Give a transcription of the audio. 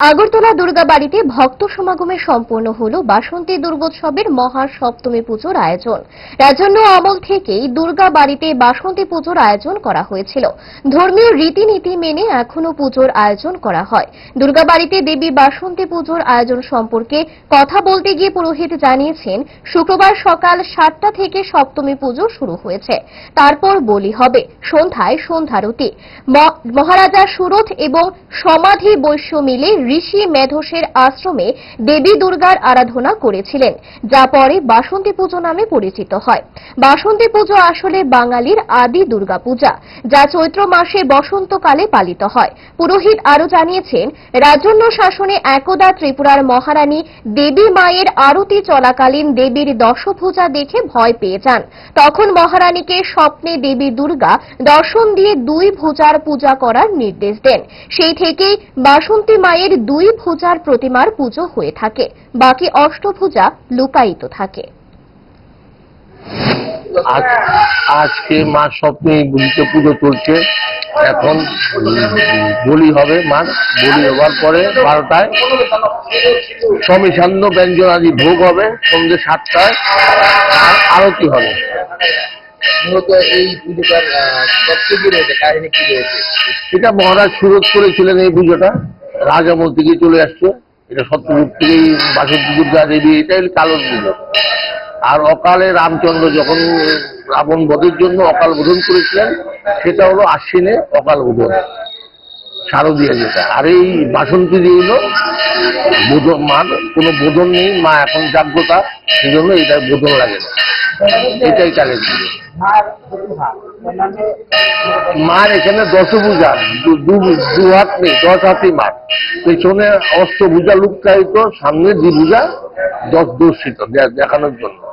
আগরতলা দুর্গাবাড়িতে ভক্ত সমাগমে সম্পন্ন হল বাসন্তী দুর্গোৎসবের মহা সপ্তমী পুজোর আয়োজন। রাজন্য আমল থেকেই দুর্গাবাড়িতে বাসন্তী পুজোর আয়োজন করা হয়েছিল। ধর্মীয় রীতিনীতি মেনে এখনও পুজোর আয়োজন করা হয়। দুর্গাবাড়িতে দেবী বাসন্তী পুজোর আয়োজন সম্পর্কে কথা বলতে গিয়ে পুরোহিত জানিয়েছেন, শুক্রবার সকাল সাতটা থেকে সপ্তমী পুজো শুরু হয়েছে। তারপর বলি হবে, সন্ধ্যায় সন্ধ্যারতি। মহারাজা সুরথ এবং সমাধি বৈশ্য মিলে ঋষি মেধসের আশ্রমে দেবী দুর্গার আরাধনা করেছিলেন, যা পরে বাসন্তী পুজো নামে পরিচিত হয়। বাসন্তী পুজো আসলে বাঙালির আদি দুর্গা পূজা যা চৈত্র মাসে বসন্তকালে পালিত হয়। পুরোহিত আরও জানিয়েছেন, রাজন্য শাসনে একদা ত্রিপুরার মহারানী দেবী মায়ের আরতি চলাকালীন দেবীর দশভুজা দেখে ভয় পেয়ে যান। তখন মহারানীকে স্বপ্নে দেবী দুর্গা দর্শন দিয়ে দুই ভুজার পূজা করার নির্দেশ দেন। সেই থেকেই বাসন্তী মায়ের দুই ভুজার প্রতিমার পুজো হয়ে থাকে। বাকি অষ্টভুজা লুকায়িত থাকে। আজ আজকে মা স্বপ্নে গুলিতে পুজো চলছে এখন বলি হবে মার। বলি হওয়ার পরে বারোটায় সমিসান্ন ব্যঞ্জন আদি ভোগ হবে সন্ধ্যে সাতটায়। আর আরতি হবে। মূলত এই পুজোটার তত্ত্ব কি রয়েছে কাহিনী কি রয়েছে? এটা মহারাজ সুরত করেছিলেন এই পুজোটা। রাজামল থেকে চলে আসছে। এটা সত্যযুগ থেকেই বাসন্তী দুর্গা দেবী এটা হলো কালোর পুজো আর অকালে রামচন্দ্র যখন রাবণ বধের জন্য অকাল বোধন করেছিলেন, সেটা হলো আশ্বিনে অকাল বোধন, শারদীয়া যেটা। আর এই বাসন্তী দিয়ে হলো, বোধন মার, কোনো বোধন নেই, মা এখন জাগ্রতা, সেজন্য এটা বোধন লাগে না। এটাই কালের পুজো মার এখানে দশভূজা দু- হাত নেই, দশ হাতি মার। পেছনে অষ্টভুজা লুকায়িত সামনে দ্বিভুজা দশ দর্শিত দেখানোর জন্য।